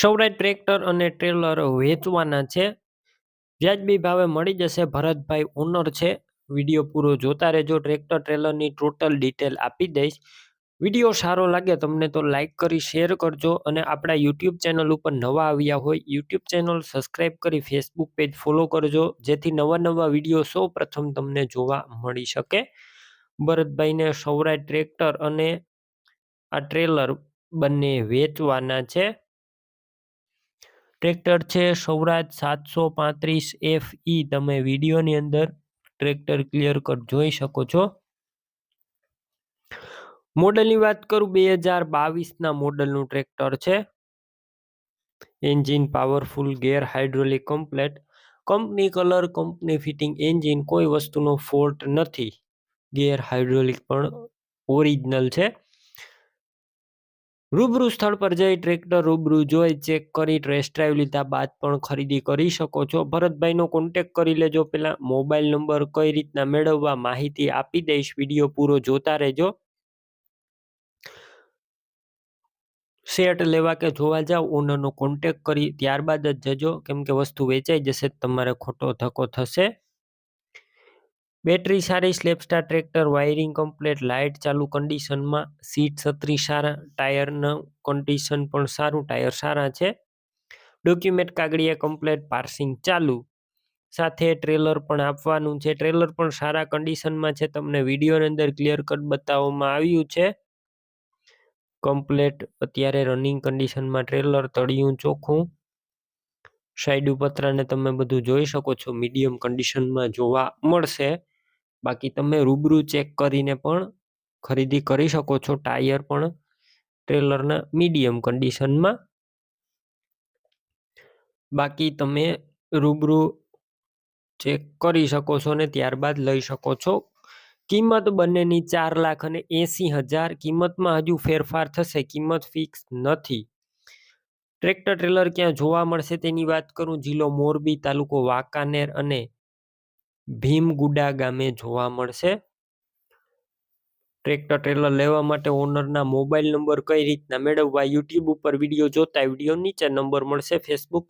Saurashtra tractor અને trailer વેચવાના છે. વ્યાજબી ભાવે મળી જશે. ભરતભાઈ ઓનર છે. વીડિયો પૂરો જોતા રહેજો. ટ્રેક્ટર ટ્રેલરની ટોટલ ડિટેલ આપી દઈશ. વીડિયો સારો લાગે તમને તો લાઈક કરી, શેર કરજો અને આપણા યુટ્યુબ ચેનલ ઉપર નવા આવ્યા હોય યુટ્યુબ ચેનલ સબસ્ક્રાઈબ કરી, ફેસબુક પેજ ફોલો કરજો. જેથી નવા નવા વીડિયો સૌ પ્રથમ તમને જોવા મળી શકે. ભરતભાઈને સૌરાષ્ટ્ર ટ્રેક્ટર અને આ ટ્રેલર બંને વેચવાના છે. ટ્રેક્ટર છે સૌરાજ સાતસો પાંત્રીસ એફ ઈ તમે વિડીયોની અંદર ટ્રેક્ટર ક્લિયર કટ જોઈ શકો છો. મોડલની વાત કરું, બે હજાર બાવીસના મોડલનું ટ્રેક્ટર છે. Engine powerful, gear hydraulic, complete. Company colour, company fitting, engine કોઈ વસ્તુનો ફોલ્ટ નથી. ગેર હાઇડ્રોલિક પણ ઓરિજિનલ છે. રૂબરૂ સ્થળ પર જઈ ટ્રેક્ટર રૂબરૂ જોઈ ચેક કરી ટેસ્ટ ડ્રાઈવ લીધા બાદ પણ ખરીદી કરી શકો છો. ભરતભાઈનો કોન્ટેક કરી લેજો. પેલા મોબાઈલ નંબર કઈ રીતના મેળવવા માહિતી આપી દઈશ. વીડિયો પૂરો જોતા રહેજો. સેટ લેવા કે જોવા જાવ ઓનરનો કોન્ટેક કરી ત્યારબાદ જ જજો. કેમ કે વસ્તુ વેચાઈ જશે, તમારે ખોટો ધક્કો થશે. બેટરી સારી, self starter tractor, wiring complete, light ચાલુ કન્ડિશનમાં, સીટ છત્રી સારા, ટાયરનું કન્ડિશન પણ સારું, ટાયર સારા છે. ડોક્યુમેન્ટ કાગળિયા કમ્પ્લેટ, પાર્સિંગ ચાલુ. સાથે ટ્રેલર પણ આપવાનું છે. ટ્રેલર પણ સારા કન્ડિશનમાં છે. તમને વિડીયોની અંદર ક્લિયર કટ બતાવવામાં આવ્યું છે. કમ્પ્લેટ અત્યારે રનિંગ કન્ડિશનમાં ટ્રેલર તળિયું ચોખ્ખું. સાઈડ ઉપતરાને તમે બધું જોઈ શકો છો. મીડિયમ કન્ડિશનમાં જોવા મળશે. બાકી તમે રૂબરૂ ચેક કરીને પણ ખરીદી કરી શકો છો ટાયર પણ ટ્રેલરના મીડિયમ કન્ડિશનમાં. બાકી તમે રૂબરૂ ચેક કરી શકો છો ને ત્યારબાદ લઈ શકો છો. કિંમત બંનેની ચાર લાખ અને એંસી હજાર કિંમતમાં હજુ ફેરફાર થશે, કિંમત ફિક્સ નથી. ટ્રેક્ટર ટ્રેલર ક્યાં જોવા મળશે તેની વાત કરું, જિલ્લો મોરબી તાલુકો વાંકાનેર અને ભીમગુડા ગામે જોવા મળશે. ટ્રેક્ટર ટ્રેલર લેવા માટે ઓનરના મોબાઈલ નંબર કઈ રીતના મેળવવા યુટ્યુબ ઉપર વીડિયો જોતા વીડિયો નીચે નંબર મળશે. ફેસબુક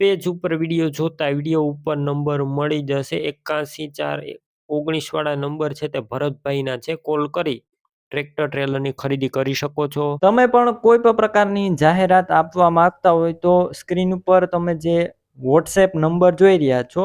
પેજ ઉપર વીડિયો જોતા વીડિયો ઉપર નંબર મળી જશે. એકાસી ચાર ઓગણીસવાળા નંબર છે તે ભરતભાઈના છે. કોલ કરી ટ્રેક્ટર ટ્રેલરની ખરીદી કરી શકો છો. તમે પણ કોઈ પણ પ્રકારની જાહેરાત આપવા માંગતા હોય તો સ્ક્રીન ઉપર તમે જે વોટ્સએપ નંબર જોઈ રહ્યા છો